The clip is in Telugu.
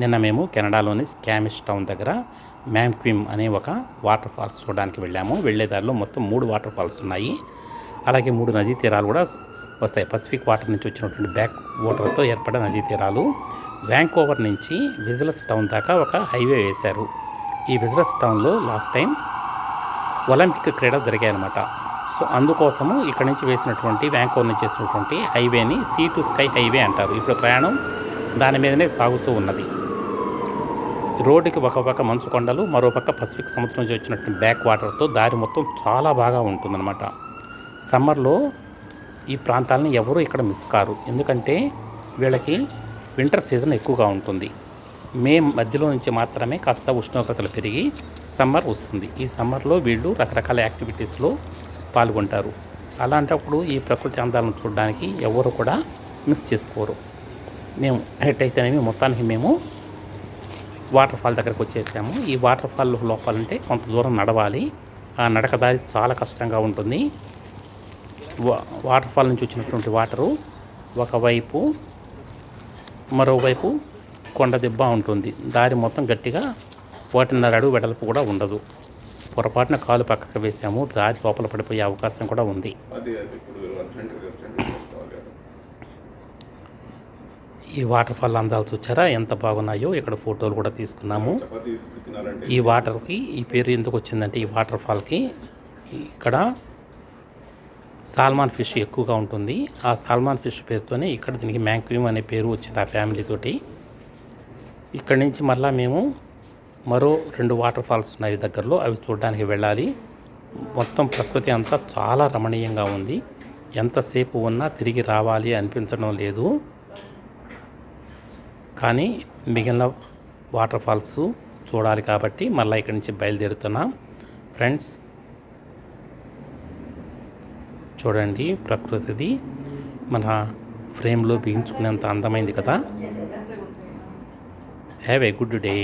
నిన్న మేము కెనడాలోని స్కామిష్ టౌన్ దగ్గర మ్యాంక్విమ్ అనే ఒక వాటర్ ఫాల్స్ చూడడానికి వెళ్ళాము. వెళ్ళే దారిలో మొత్తం మూడు వాటర్ ఫాల్స్ ఉన్నాయి. అలాగే మూడు నదీ తీరాలు కూడా వస్తాయి. పసిఫిక్ వాటర్ నుంచి వచ్చినటువంటి బ్యాక్ వాటర్తో ఏర్పడిన నదీ తీరాలు. వ్యాంకోవర్ నుంచి విజిలస్ టౌన్ దాకా ఒక హైవే వేశారు. ఈ విజిలస్ టౌన్లో లాస్ట్ టైం ఒలింపిక్ క్రీడలు జరిగాయన్నమాట. సో అందుకోసము ఇక్కడ నుంచి వేసినటువంటి వ్యాంకోవర్ నుంచి వేసినటువంటి హైవేని సీ టు స్కై హైవే అంటారు. ఇప్పుడు ప్రయాణం దాని మీదనే సాగుతూ ఉన్నది. రోడ్డుకి ఒక పక్క మంచు కొండలు మరోపక్క పసిఫిక్ సముద్రం నుంచి వచ్చినటువంటి బ్యాక్ వాటర్తో దారి మొత్తం చాలా బాగా ఉంటుందన్నమాట. సమ్మర్లో ఈ ప్రాంతాలను ఎవరు ఇక్కడ మిస్ కారు. ఎందుకంటే వీళ్ళకి వింటర్ సీజన్ ఎక్కువగా ఉంటుంది. మే మధ్యలో నుంచి మాత్రమే కాస్త ఉష్ణోగ్రతలు పెరిగి సమ్మర్ వస్తుంది. ఈ సమ్మర్లో వీళ్ళు రకరకాల యాక్టివిటీస్లో పాల్గొంటారు. అలాంటప్పుడు ఈ ప్రకృతి అందాలను చూడడానికి ఎవరు కూడా మిస్ చేసుకోరు. మేము ఎట్టయితేనేమి మొత్తానికి మేము వాటర్ ఫాల్ దగ్గరకు వచ్చేసాము. ఈ వాటర్ ఫాల్ లోపాలంటే కొంత దూరం నడవాలి. ఆ నడక దారి చాలా కష్టంగా ఉంటుంది. వా- వాటర్ ఫాల్ నుంచి వచ్చినటువంటి వాటరు ఒకవైపు మరోవైపు కొండ దెబ్బ ఉంటుంది. దారి మొత్తం గట్టిగా ఒకటిన్నర అడుగు వెడల్పు కూడా ఉండదు. పొరపాటున కాలు పక్కకు వేసాము. దారి లోపల పడిపోయే అవకాశం కూడా ఉంది. ఈ వాటర్ ఫాల్ అందాలు చూచారా? ఎంత బాగున్నాయో ఇక్కడ ఫోటోలు కూడా తీసుకున్నాము. ఈ వాటర్కి ఈ పేరు ఎందుకు వచ్చిందంటే ఈ వాటర్ ఫాల్కి ఇక్కడ సాల్మాన్ ఫిష్ ఎక్కువగా ఉంటుంది. ఆ సాల్మాన్ ఫిష్ పేరుతోనే ఇక్కడ దీనికి మ్యాంక్విమ్ అనే పేరు వచ్చింది ఆ ఫ్యామిలీ తోటి. ఇక్కడి నుంచి మళ్ళా మేము మరో రెండు వాటర్ ఫాల్స్ ఉన్నాయి దగ్గరలో. అవి చూడడానికి వెళ్ళాలి. మొత్తం ప్రకృతి అంతా చాలా రమణీయంగా ఉంది. ఎంతసేపు ఉన్నా తిరిగి రావాలి అనిపించడం లేదు. కానీ మిగిలిన వాటర్ ఫాల్స్ చూడాలి కాబట్టి మళ్ళీ ఇక్కడి నుంచి బయలుదేరుతున్నాం. ఫ్రెండ్స్ చూడండి ప్రకృతిది మన ఫ్రేమ్లో బిగించుకునేంత అందమైంది కదా. Have a good day.